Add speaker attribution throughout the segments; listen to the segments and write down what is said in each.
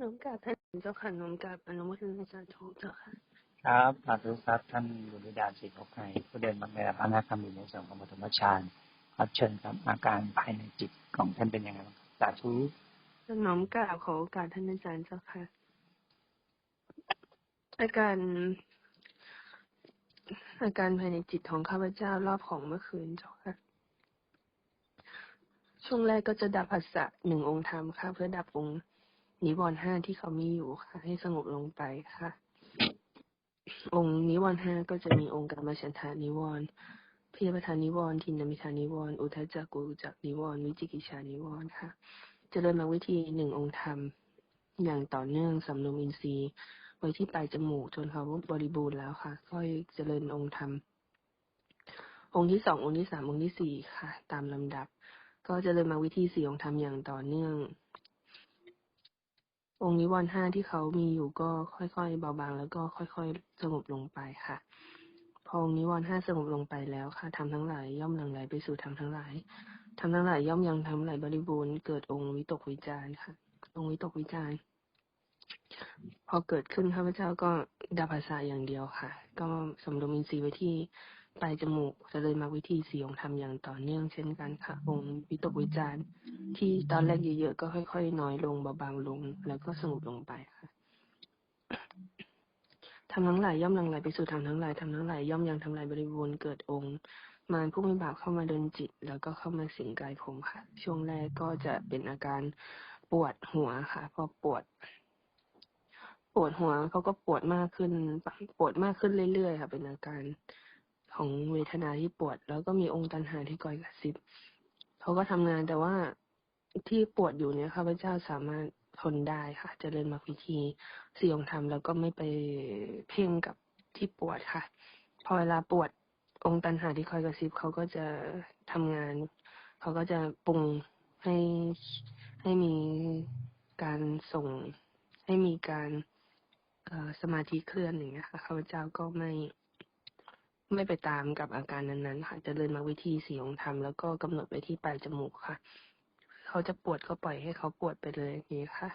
Speaker 1: น้อมกราบท่านเจ้าค่ะน้อมกราบอนุโมทนาสาธุเจ้าค่ะ
Speaker 2: ครับสาธุครับท่านบุริดาศิษย์ของใครผู้เดินมาในพระนาคำมีในส่วนของปฐมฌานครับเชิญครับอาการภายในจิตของท่านเป็นยังไงบ้างครับสาธุ
Speaker 1: น้อมกราบขอโอกาสท่านอาจารย์เจ้าค่ะ อาการอาการภายในจิตของข้าพเจ้ารอบของเมื่อคืนเจ้าค่ะ ช่วงแรกก็จะดับผัสสะหนึ่งองค์ธรรมค่ะ เพื่อดับองค์ นิวรณ์ห้าที่เขามีอยู่ค่ะ ให้สงบลงไปค่ะ องค์นิวรณ์ห้าก็จะมีองค์กรรมาฉันทานิวรณ์พิยปทานนิวรณ์ทินนามิทานิวรณ์อุทจจักกุจักนิวรณ์วิจิกิจฉานิวรณ์ค่ะจะเจริญมรรควิธีหนึ่งองค์ธรรม อย่างต่อเนื่องสำรวมอินทรีย์ไว้ที่ปลายจมูกจนเขาบริบูรณ์แล้วค่ะ ค่อยเจริญองค์ธรรม องค์ที่สององค์ที่สามองค์ที่สี่ค่ะ ตามลำดับ ก็เจริญมรรควิธีสี่องค์ธรรมอย่างต่อเนื่อง องค์นิวรณ์ห้าที่เขามีอยู่ก็ค่อยๆเบาบางแล้วก็ค่อยๆสงบลงไปค่ะพอองค์นิวรณ์ห้าสงบลงไปแล้วค่ะทำทั้งหลายย่อมหลั่งไหลไปสู่ธรรมทั้งหลายทำทั้งหลายย่อมยังทำหลายบริบูรณ์เกิดองค์วิตกวิจารณ์ค่ะ องค์วิตกวิจารณ์พอเกิดขึ้นข้าพเจ้าก็ดับภาษาอย่างเดียวค่ะ ก็สำรวมอินทรีย์ไว้ที่ ปลายจมูกเจริญมรรควิธีสี่องค์ธรรมอย่างต่อเนื่องเช่นกันค่ะองค์วิตกวิจารณ์ที่ตอนแรกเยอะๆก็ค่อยๆ น้อยลงเบาบางลง แล้วก็สงบลงไปค่ะทำทั้งหลายย่อมลังไหลไปสู่ธรรมทั้งหลายทำทั้งหลายย่อมยังทำลายบริบูรณ์เกิดองค์มารผู้มีบาปเข้ามาเดินจิต แล้วก็เข้ามาสิงกายผมค่ะ ช่วงแรกก็จะเป็นอาการปวดหัวค่ะ พอปวด ปวดหัวเขาก็ปวดมากขึ้น ปวดมากขึ้นเรื่อยๆค่ะ เป็นอาการ ของเวทนาที่ปวด แล้วก็มีองค์ตันหาที่ก่อยกระซิบเขาก็ทำงานแต่ว่าที่ปวดอยู่เนี่ยข้าพเจ้าสามารถทนได้ค่ะจเจริญมรรควิธีสี่องค์ธรรมแล้วก็ไม่ไปเพ่งกับที่ปวดค่ะ พอเวลาปวดองค์ตันหาที่คอยกระซิบเขาก็จะทำงาน เขาก็จะปรุงให้ให้มีการส่งให้มีการสมาธิเคลื่อนอย่างเงี้ยค่ะข้าพเจ้าก็ไม่ ไม่ไปตามกับอาการนั้นๆค่ะจะเริญมรรควิธีสี่องค์ธรรมแล้วก็กำหนดไปที่ปลายจมูกค่ะ เขาจะปวดก็ปล่อยให้เขาปวดไปเลยอย่างนี้ค่ะ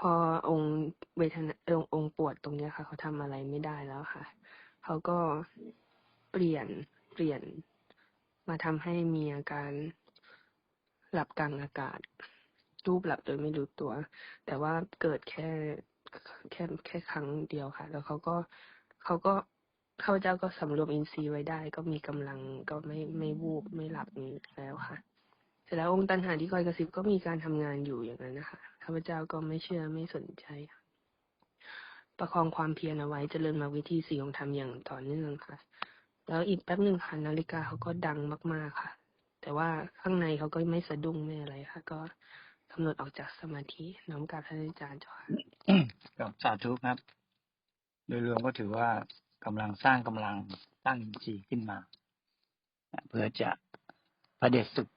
Speaker 1: พอองค์เวทนาองค์องปวดตรงเนี้ยค่ะ เขาทำอะไรไม่ได้แล้วค่ะ เขาก็เปลี่ยนเปลี่ยนมาทำให้มีอาการหลับกลางอากาศรูปหลับโดยไม่รู้ตัว แต่ว่าเกิดแค่แค่แค่ครั้งเดียวค่ะ แล้วเขาก็เขาก็ ข้าพเจ้าก็สำรวมอินทรีย์ไว้ได้ ก็มีกำลังก็ไม่ไม่วูบไม่หลับนี้แล้วค่ะ เสร็จแล้วองค์ตันหาที่คอยกระซิบก็มีการทำงานอยู่อย่างนั้นนะคะข้าพเจ้าก็ไม่เชื่อไม่สนใจ ประคองความเพียรเอาไว้เจริญมาวิธีสี่องค์ธรรมอย่างต่อเนื่องค่ะ แล้วอีกแป๊บหนึ่งค่ะนาฬิกาเขาก็ดังมาก ๆค่ะ แต่ว่าข้างในเขาก็ไม่สะดุ้งไม่อะไรค่ะ ก็กำหนดออกจากสมาธิน้อมกราบท่านอาจารย์จ้าค่ะ
Speaker 2: กับสาธุครับ โดยรวมก็ถือว่า กำลังสร้างกำลังสร้างอินทรีย์ขึ้นมาเพื่อจะประเด็จสุด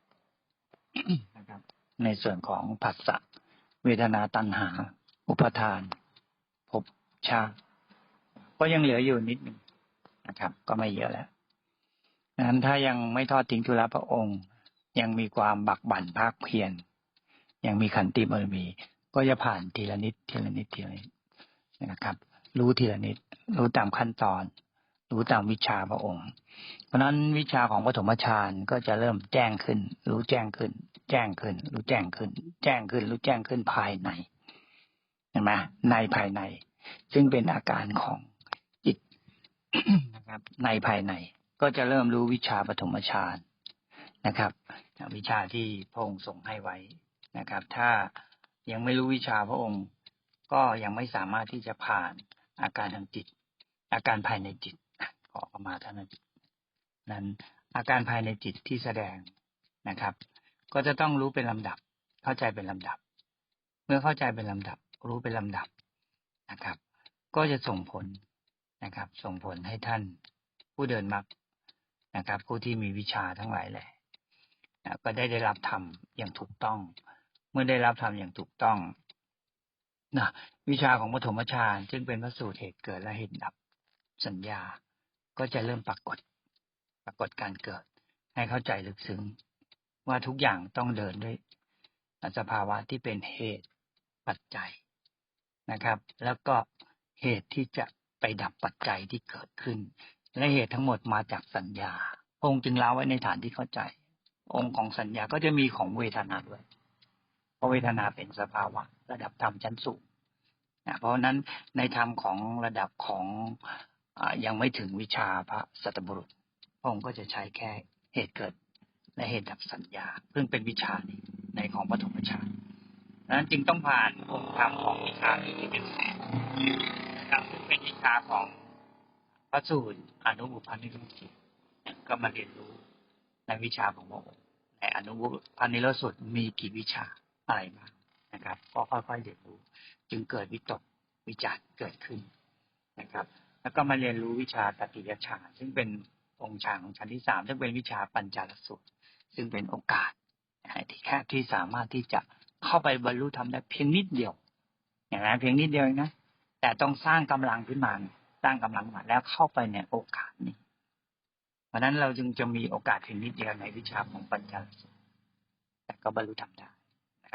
Speaker 2: นะครับ ในส่วนของผัสสะเวทนาตัณหา อุปทานภพชาติก็ยังเหลืออยู่นิดหนึ่งนะครับ ก็ไม่เยอะแล้วดังนั้นถ้ายังไม่ทอดทิ้งทุลพระองค์ ยังมีความบักบั่นภาคเพียรยังมีขันติบารมี ก็จะผ่านทีละนิดทีละนิดทีละนิดนะครับ รู้ทีละนิด รู้ตามขั้นตอน รู้ตามวิชาพระองค์ เพราะนั้นวิชาของปฐมฌานก็จะเริ่มแจ้งขึ้น รู้แจ้งขึ้น แจ้งขึ้น รู้แจ้งขึ้น แจ้งขึ้น รู้แจ้งขึ้นภายในเห็นไหมในภายใน ซึ่งเป็นอาการของจิตนะครับ ในภายใน ก็จะเริ่มรู้วิชาปฐมฌานนะครับ วิชาที่พระองค์ส่งให้ไว้นะครับ ถ้ายังไม่รู้วิชาพระองค์ก็ยังไม่สามารถที่จะผ่าน อาการทางจิต อาการภายในจิตขอเข้ามาท่านจารย์นั้นอาการภายในจิตที่แสดงนะครับ ก็จะต้องรู้เป็นลำดับ เข้าใจเป็นลำดับ เมื่อเข้าใจเป็นลำดับ รู้เป็นลำดับนะครับ ก็จะส่งผลนะครับ ส่งผลให้ท่านผู้เดินมรรคนะครับ ผู้ที่มีวิชาทั้งหลายแหละก็ได้ได้รับธรรมอย่างถูกต้อง เมื่อได้รับธรรมอย่างถูกต้อง นะวิชาของปฐมฌานซึ่งเป็นพระสูตรเหตุเกิดและเหตุดับสัญญาก็จะเริ่มปรากฏ ปรากฏการเกิด ให้เข้าใจลึกซึ้งว่าทุกอย่างต้องเดินด้วยสภาวะที่เป็นเหตุปัจจัยนะครับ แล้วก็เหตุที่จะไปดับปัจจัยที่เกิดขึ้น และเหตุทั้งหมดมาจากสัญญา องค์จึงเล่าไว้ในฐานที่เข้าใจ องค์ของสัญญาก็จะมีของเวทนาด้วยเพราะเวทนาเป็นสภาวะ ระดับธรรมชั้นสูง นะเพราะนั้นในธรรมของระดับของอยังไม่ถึงวิชาพระสัตบุรุษพระองค์ก็จะใช้แค่เหตุเกิดและเหตุดับสัญญาซึ่งเป็นวิชาในของปฐมฌานนั้นจึงต้องผ่านองค์ธรรมของวิชาที่เป็นแสนนะครับซึ่งเป็นวิชาของพระสูตรอนุบุพันธิรุจิตก็มาเรียนรู้ในวิชาของพระองค์ในอนุบุพันธิรสุตมีกี่วิชาอะไรบ้างนะครับ ก็ค่อยๆเรียนรู้ จึงเกิดวิตกวิจารเกิดขึ้นนะครับ แล้วก็มาเรียนรู้วิชาตติยฌานซึ่งเป็นองค์ฌานของชั้นที่สามซึ่งเป็นวิชาปัญจารสุตร ซึ่งเป็นโอกาสที่แค่ที่สามารถที่จะเข้าไปบรรลุธรรมได้เพียงนิดเดียวอย่างนั้นเพียงนิดเดียวนะแต่ต้องสร้างกำลังขึ้นมาสร้างกำลังมาแล้วเข้าไปในโอกาสนี้เพราะนั้นเราจึงจะมีโอกาสเพียงนิดเดียวในวิชาของปัญจารสูตร แต่ก็บรรลุธรรมได้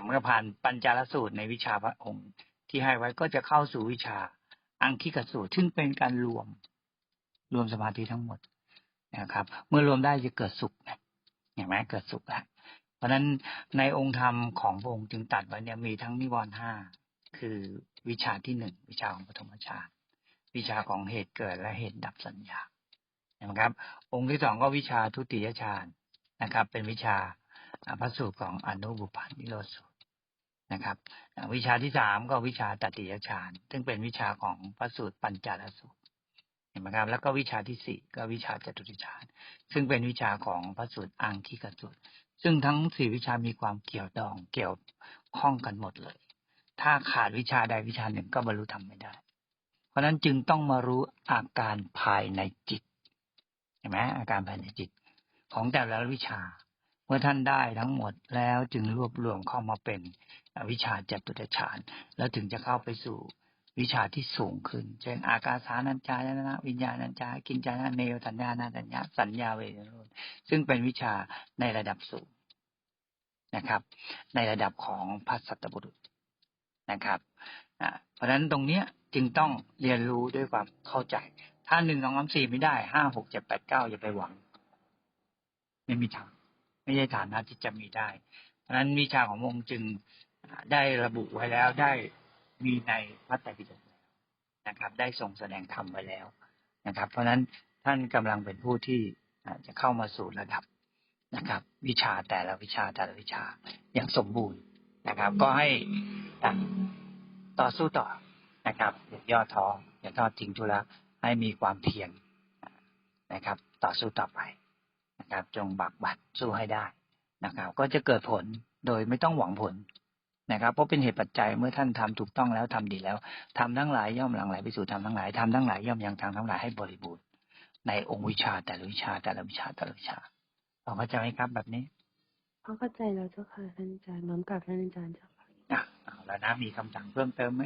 Speaker 2: เมื่อผ่านปัญจารสูตรในวิชาพระองค์ ที่ให้ไว้ก็จะเข้าสู่วิชาอังคิกสูตรซึ่งเป็นการรวมรวมสมาธิทั้งหมดนะครับ เมื่อรวมได้จะเกิดสุขเห็นไหมเกิดสุขแล้วเพราะฉะนั้นในองค์ธรรมของพระองค์จึงตัดไว้เนี่ยมีทั้งนิวรณ์ห้าคือวิชาที่หนึ่งวิชาของปฐมฌานวิชาของเหตุเกิดและเหตุดับสัญญานะครับ องค์ที่สองก็วิชาทุติยฌานนะครับ เป็นวิชาพระสูตรของอนุบุพานิโรสูตร นะครับ วิชาที่สามก็วิชาตติยฌานซึ่งเป็นวิชาของพระสูตรปัญจารสูตรเห็นไหมครับ แล้วก็วิชาที่สี่ก็วิชาจตุติฌานซึ่งเป็นวิชาของพระสูตรอังคิกสูตร ซึ่งทั้งสี่วิชามีความเกี่ยวดองเกี่ยวข้องกันหมดเลย ถ้าขาดวิชาใดวิชาหนึ่งก็บรรลุธรรมไม่ได้ เพราะนั้นจึงต้องมารู้อาการภายในจิตเห็นไหมอาการภายในจิตของแต่ละวิชา มื่อท่านได้ทั้งหมดแล้วจึงรวบรวมเข้ามาเป็นวิชาจตุตฌานแล้วถึงจะเข้าไปสู่วิชาที่สูงขึ้น เช่น อากาสานัญจายนะวิญญาณัญจากินจานะเนวสัญญาณัญญาสัญญาเวทนซึ่งเป็นวิชาในระดับสูงนะครับ ในระดับของพระสัตบุรุษนะครับเพราะฉะนั้นตรงเนี้ยจึงต้องเรียนรู้ด้วยความเข้าใจ ถ้าหนึ่งสองสามสี่ไม่ได้ห้าหกเจ็ดแปดเก้าอย่าไปหวัง ไม่มีทาง ไม่ใช่ฐานะที่จะมีได้ เพราะนั้นวิชาขององค์จึงได้ระบุไว้แล้วได้มีในพระไตรปิฎกนะครับ ได้ทรงแสดงธรรมไว้แล้วนะครับ เพราะนั้นท่านกำลังเป็นผู้ที่จะเข้ามาสู่ระดับนะครับ วิชาแต่ละวิชาแต่ละวิชาอย่างสมบูรณ์นะครับ ก็ให้ต่อสู้ต่อนะครับอย่าย่อท้ออย่าทอดทิ้งทุละให้มีความเพียรนะครับ ต่อสู้ต่อไป นะครับ จงบักบัดสู้ให้ได้นะครับ ก็จะเกิดผลโดยไม่ต้องหวังผลนะครับ เพราะเป็นเหตุปัจจัยเมื่อท่านทำถูกต้องแล้วทำดีแล้วทำทั้งหลายย่อมหลังไหลไปสู่ทำทั้งหลายทำทั้งหลายย่อมยังทางทั้งหลายให้บริบูรณ์ในองค์วิชาแต่ละวิชาแต่ละวิชาแต่ละวิชาพอเข้าใจไหมครับแบบนี้
Speaker 1: พอเข้าใจแล้วเจ้าค่ะท่านอาจารย์น้อมกลับท่านอาจารย์เจ้าค่ะ
Speaker 2: อะเอาแล้วนะมีคำถามเพิ่มเติมไหม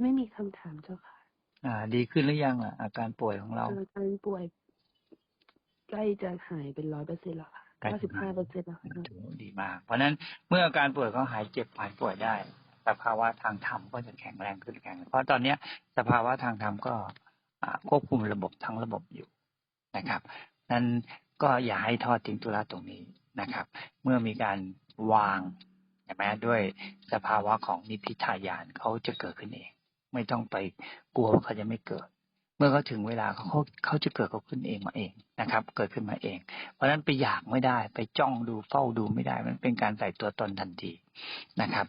Speaker 1: ไม่มีคำถามเจ้าค่ะ
Speaker 2: อ่า ดีขึ้นหรือยังอะอาการป่วยของเรา
Speaker 1: อาการป่วย ใกล้จะหายเป็นร้อยเปอร์เซ็นต์แล้วค่ะเก้าสิบห้าเปอร์เซ็นต์แล้วค่ะ
Speaker 2: ดีมาก เพราะนั้นเมื่ออาการป่วยเขาหายเจ็บหายป่วยได้สภาวะทางธรรมก็จะแข็งแรงขึ้นแข็งเพราะตอนเนี้ยสภาวะทางธรรมก็ควบคุมระบบทั้งระบบอยู่นะครับ นั้นก็อย่าให้ทอดทิ้งธุระตรงนี้นะครับ เมื่อมีการวางใช่ไหมด้วยสภาวะของนิพิทายานเขาจะเกิดขึ้นเอง ไม่ต้องไปกลัวว่าเขาจะไม่เกิด เมื่อเขาถึงเวลาเขาเขาจะเกิดเขาขึ้นเองมาเองนะครับ เกิดขึ้นมาเอง เพราะนั้นไปอยากไม่ได้ ไปจ้องดูเฝ้าดูไม่ได้ มันเป็นการใส่ตัวตนทันทีนะครับ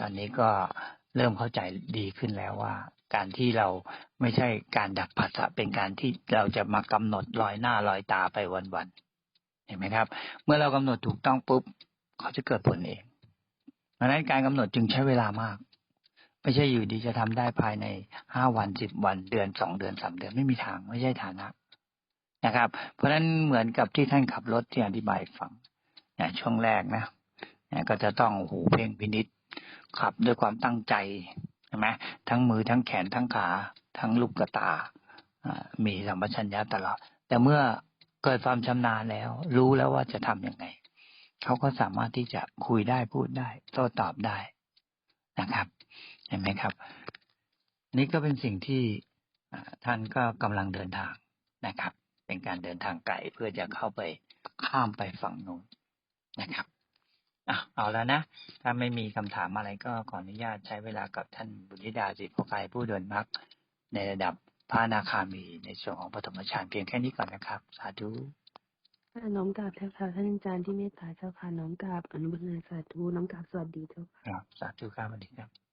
Speaker 2: ตอนนี้ก็เริ่มเข้าใจดีขึ้นแล้วว่า การที่เราไม่ใช่การดับภาษะเป็นการที่เราจะมากำหนดลอยหน้าลอยตาไปวันๆเห็นไหมครับ เมื่อเรากำหนดถูกต้องปุ๊บเขาจะเกิดผลเองเพราะนั้นการกำหนดจึงใช้เวลามาก ไม่ใช่อยู่ดีจะทำได้ภายในห้าวันสิบวันเดือนสองเดือนสามเดือนไม่มีทางไม่ใช่ฐานะนะครับ เพราะฉะนั้นเหมือนกับที่ท่านขับรถที่อธิบายฟังช่วงแรกนะก็จะต้องหูเพ่งพินิษขับด้วยความตั้งใจใช่ไหมทั้งมือทั้งแขนทั้งขา ทั้งลูกกระตามีสัมปชัญญะตลอด แต่เมื่อเกิดความชำนาญแล้ว รู้แล้วว่าจะทํำยังไง เขาก็สามารถที่จะคุยได้พูดได้ โต้ตอบได้นะครับ เห็นไหมครับ นี่ก็เป็นสิ่งที่อ่าท่านก็กำลังเดินทางนะครับ เป็นการเดินทางไกลเพื่อจะเข้าไปข้ามไปฝั่งนู้นนะครับอะเอาแล้วนะ ถ้าไม่มีคำถามอะไรก็ขออนุญาตใช้เวลากับท่านบุญธิดาสิทธิพกายผู้เดินมรรคในระดับพระอนาคามีในส่วนของปฐมฌานเพียงแค่นี้ก่อนนะครับ สาธุ
Speaker 1: ค่ะน้อมกราบเจ้าค่ะท่านอาจารย์ที่เมตตาเจ้าค่ะน้อมกราบอนุโมทนาสาธุน้อมกราบสวัสดีเจ้าค่ะ
Speaker 2: ครับสาธุครับสวัสดีครับ